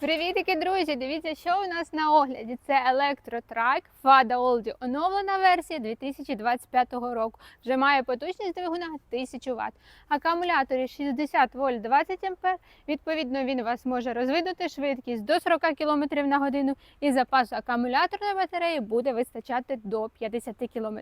Привітики, друзі! Дивіться, що у нас на огляді. Це електротрайк Fada Oldie. Оновлена версія 2025 року. Вже має потужність двигуна 1000 Вт. Акумулятори 60 вольт 20 ампер. Відповідно, він вас може розвинути швидкість до 40 км на годину і запас акумуляторної батареї буде вистачати до 50 км.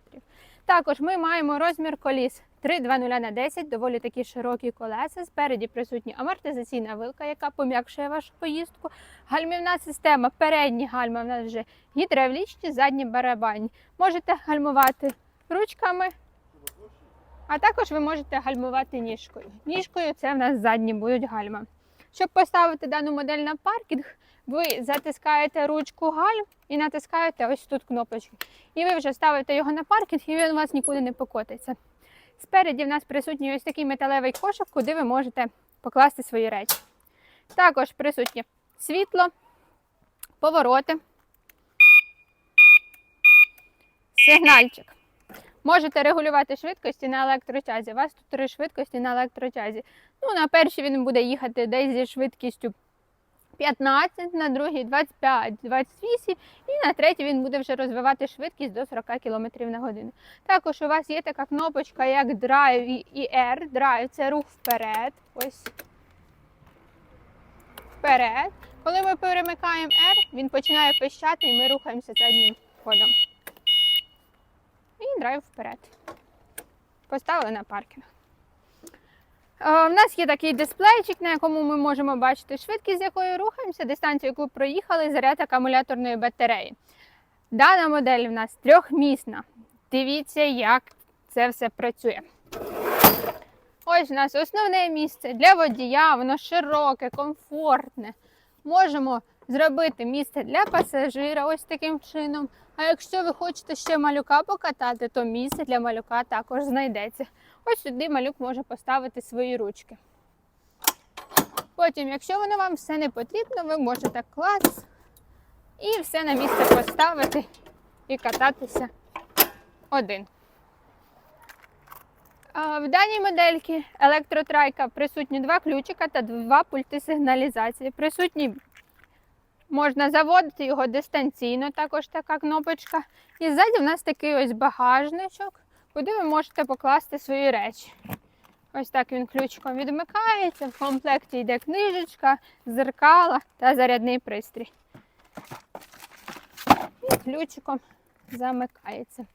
Також ми маємо розмір коліс 3,20 на 10, доволі такі широкі колеса. Спереді присутня амортизаційна вилка, яка пом'якшує вашу поїздку. Гальмівна система, передні гальма в нас вже гідравлічні, задні барабанні. Можете гальмувати ручками, а також ви можете гальмувати ніжкою. Ніжкою це в нас задні будуть гальма. Щоб поставити дану модель на паркінг, ви затискаєте ручку гальм і натискаєте ось тут кнопочку. І ви вже ставите його на паркінг, і він у вас нікуди не покотиться. Спереді в нас присутній ось такий металевий кошик, куди ви можете покласти свої речі. Також присутнє світло, повороти, сигнальчик. Можете регулювати швидкості на електротязі. У вас тут три швидкості на електротязі. Ну, на першій він буде їхати десь зі швидкістю 15, на другій 25, 28 і на третій він буде вже розвивати швидкість до 40 км на годину. Також у вас є така кнопочка, як Drive і R. Drive це рух вперед. Ось вперед. Коли ми перемикаємо R, він починає пищати і ми рухаємося заднім ходом. І драйв вперед. Поставили на паркінг. Е, В нас є такий дисплейчик, на якому ми можемо бачити швидкість, з якою рухаємося, дистанцію, яку проїхали, заряд акумуляторної батареї. Дана модель в нас трьохмісна. Дивіться, як це все працює. Ось у нас основне місце для водія, воно широке, комфортне. Можемо зробити місце для пасажира ось таким чином. А якщо ви хочете ще малюка покатати, то місце для малюка також знайдеться. Ось сюди малюк може поставити свої ручки. Потім, якщо воно вам все не потрібно, ви можете клац і все на місце поставити і кататися один. В даній модельці електротрайка присутні два ключика та два пульти сигналізації. Присутні можна заводити його дистанційно, також така кнопочка. І ззаді в нас такий ось багажничок, куди ви можете покласти свої речі. Ось так він ключиком відмикається. В комплекті йде книжечка, зеркала та зарядний пристрій. І ключиком замикається.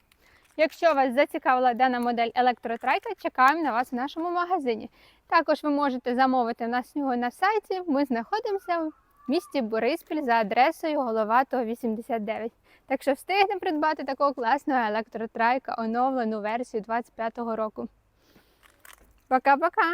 Якщо вас зацікавила дана модель електротрайка, чекаємо на вас в нашому магазині. Також ви можете замовити нас нього на сайті. Ми знаходимося в місті Бориспіль за адресою Головатого 89. Так що встигнемо придбати такого класного електротрайка, оновлену версію 25-го року. Пока-пока!